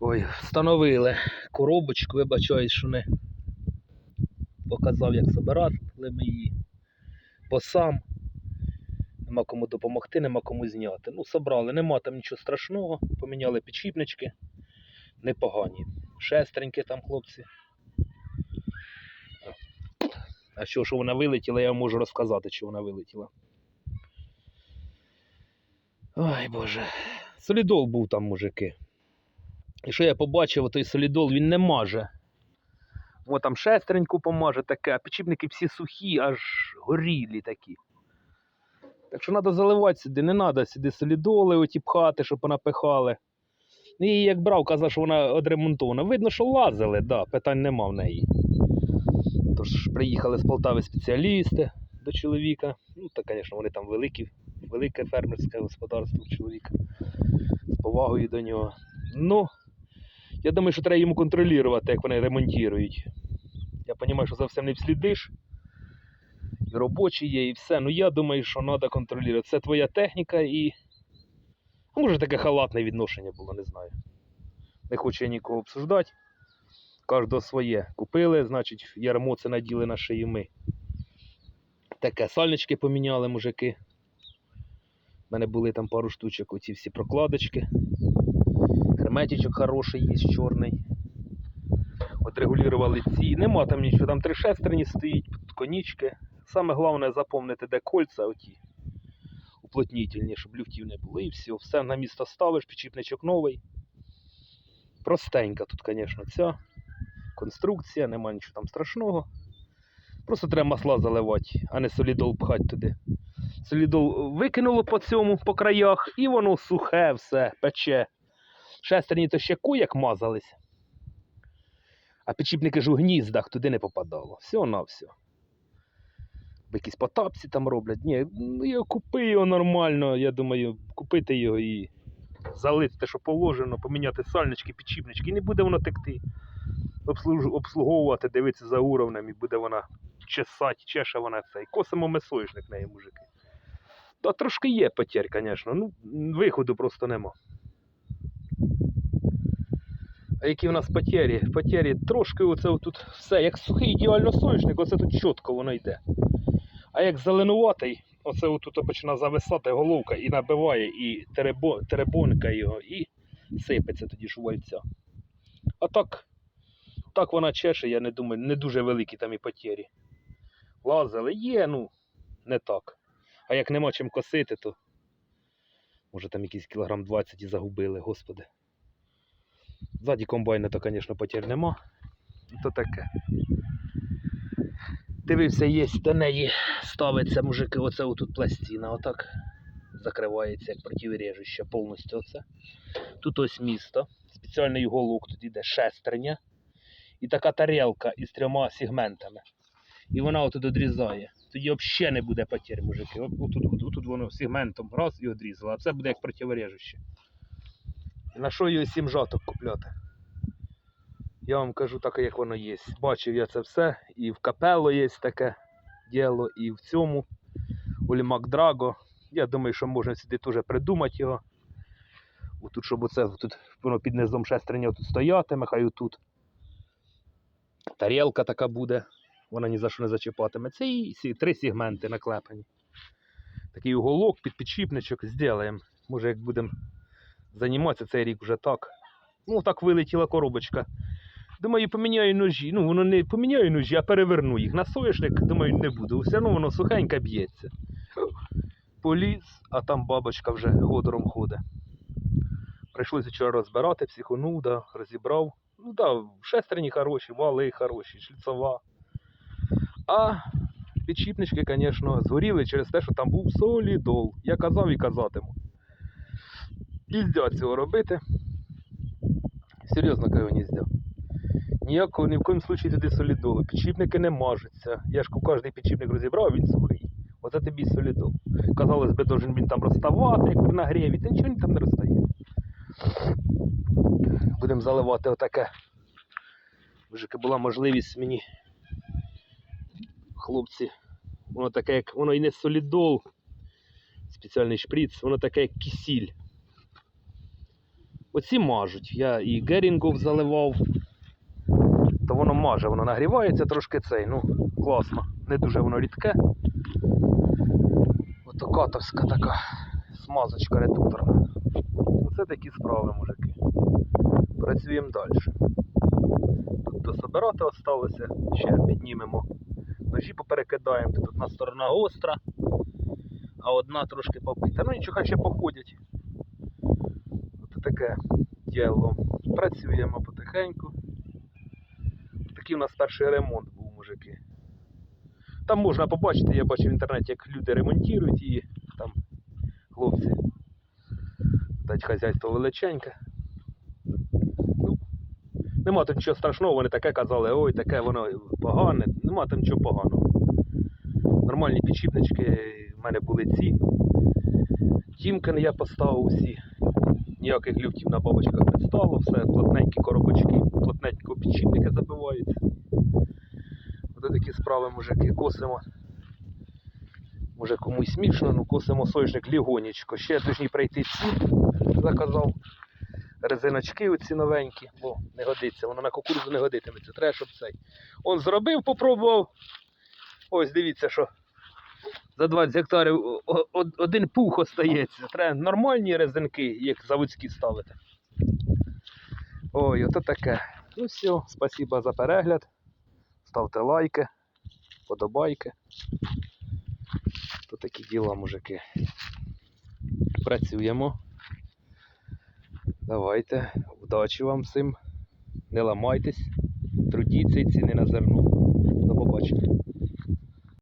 Ой, встановили коробочку, вибачаюсь, що не показав, як забирати ми її. Бо сам нема кому допомогти, нема кому зняти. Ну, собрали, нема там нічого страшного, поміняли підшипнички, непогані. Шестренькі там хлопці. А що, що вона вилетіла, я вам можу розказати, що вона вилетіла. Ой, Боже. Солідол був там, мужики. І що я побачив, той солідол він не маже. О, там шестереньку помаже таке, а підшипники всі сухі, аж горілі такі. Так що треба заливати сюди, не треба сюди солідоли оті пхати, щоб вона пихали. Ну, її як брав, казав, що вона одремонтована. Видно, що лазили, да, питань нема в неї. Тож приїхали з Полтави спеціалісти до чоловіка. Ну, та, звісно, вони там великі, велике фермерське господарство чоловіка. З повагою до нього. Ну, я думаю, що треба йому контролювати, як вони ремонтують. Я розумію, що за всім не вслідиш. І робочі є, і все. Ну я думаю, що треба контролювати. Це твоя техніка і. А може таке халатне відношення було, не знаю. Не хочу я нікого обсуждати. Кожного своє. Купили, значить, ярмо це наділи на шиї ми. Таке сальнички поміняли мужики. У мене були там пару штучок, оці всі прокладочки. Герметичок хороший є, чорний. От регулювали ці. Нема там нічого, там три шестерні стоїть, конічки. Саме головне запомнити, де кольця оті уплотнітельні, щоб люфтів не було. І все. Все на місто ставиш, підчіпничок новий. Простенька тут, звісно, ця конструкція, нема нічого там страшного. Просто треба масла заливати, а не солідол пхати туди. Солідол викинуло по цьому, по краях, і воно сухе все, пече. Шестерні то ще як мазались. А підшипники ж у гніздах туди не попадало. Все на все. Якісь потапці там роблять. Ні, ну я купи його нормально. Я думаю, купити його і залити те, що положено, поміняти сальнички, підшипнички, і не буде воно текти. Обслуж- Обслуговувати, дивитися за уровнем, і буде вона чесати, чеше вона це. І косимо ми неї, мужики. Та трошки є потерь, звісно. Ну, виходу просто нема. Які в нас потері? Потері трошки оце тут все, як сухий ідеально соняшник, оце тут чітко воно йде. А як зеленуватий, оце отут починає зависати головка і набиває, і теребо, теребонка його, і сипеться тоді ж. А так, так вона чеше, я не думаю, не дуже великі там і потері. Лазили, є, ну, не так. А як нема чим косити, то може там якийсь кілограм 20 і загубили, господи. Ззаді комбайна, то, звісно, потір нема. То таке. Дивився, є до неї ставиться мужики, оце отут пластина, отак закривається як противорежуще повністю оце. Тут ось місто, спеціальний уголок, тут іде шестерня і така тарелка із трьома сегментами. І вона отут одрізає. Тоді взагалі не буде потір, мужики. От- Отут, отут, отут воно сегментом раз і одрізало, а це буде як противорежуще. На що її сім жаток купляти? Я вам кажу так, як воно є. Бачив я це все. І в капело є таке діло, і в цьому у Лімак Драго. Я думаю, що можна сюди теж придумати його. Отут, щоб оце тут воно під низом шестерня тут стоятиме, хай отут. Тарілка така буде, вона ні за що не зачіпатиме. Це і три сегменти наклепані. Такий уголок під підшипничок зробимо. Може, як будемо займатися цей рік вже так. Ну, так вилетіла коробочка. Думаю, поміняю ножі. Ну, воно не поміняю ножі, а переверну їх. На соняшник, думаю, не буду. Все одно воно сухенько б'ється. Поліз, а там бабочка вже ходором ходить. Прийшлося вчора розбирати, психонув, да, розібрав. Ну да, шестерні хороші, вали хороші, шліцова. А підшипнички, звісно, згоріли через те, що там був солідол. Я казав і казатиму. Нельзя цього робити. Серйозно кажу, нельзя. Ніякого ні в коїм случаї туди солідолу. Підшипники не мажуться. Я ж кожний підшипник розібрав, він сухий. Оце тобі солідол. Казалось би, должен він там розставати, як при нагріві, та нічого він там не розстає. Будемо заливати отаке. Мужики, була можливість мені. Хлопці, воно таке, як воно і не солідол, спеціальний шприц, воно таке, як кисіль. Оці мажуть. Я і герінгов заливав. То воно маже, воно нагрівається трошки цей. Ну, класно. Не дуже воно рідке. Ото катовська така смазочка редукторна. Оце такі справи, мужики. Працюємо далі. Тут дособирати осталося, ще піднімемо. Ножі поперекидаємо. Тут одна сторона гостра, а одна трошки побита. Ну нічого, ще походять. Таке діло. Працюємо потихеньку. Такий у нас перший ремонт був, мужики. Там можна побачити, я бачив в інтернеті, як люди ремонтують її. Там хлопці. Дать хазяйство величеньке. Ну, нема тут нічого страшного, вони таке казали, ой, таке воно погане. Нема там нічого поганого. Нормальні підшипнички в мене були ці. Тімкен я поставив усі. Ніяких люфтів на бабочках не стало, все плотненькі коробочки, плотненько підшипники забиваються. Ось такі справи, мужики, косимо. Може комусь смішно, ну косимо соняшник лігонечко. Ще повинні прийти ці, заказав резиночки оці новенькі, бо не годиться, воно на кукурудзу не годитиметься. Треба, щоб цей. Он зробив, попробував. Ось дивіться, що за 20 гектарів один пух остається. Треба нормальні резинки, як заводські ставити. Ой, ото таке. Ну все, спасибо за перегляд. Ставте лайки, подобайки. То такі діла, мужики. Працюємо. Давайте, удачі вам всім. Не ламайтесь, трудіться і ціни на зерно. До побачення.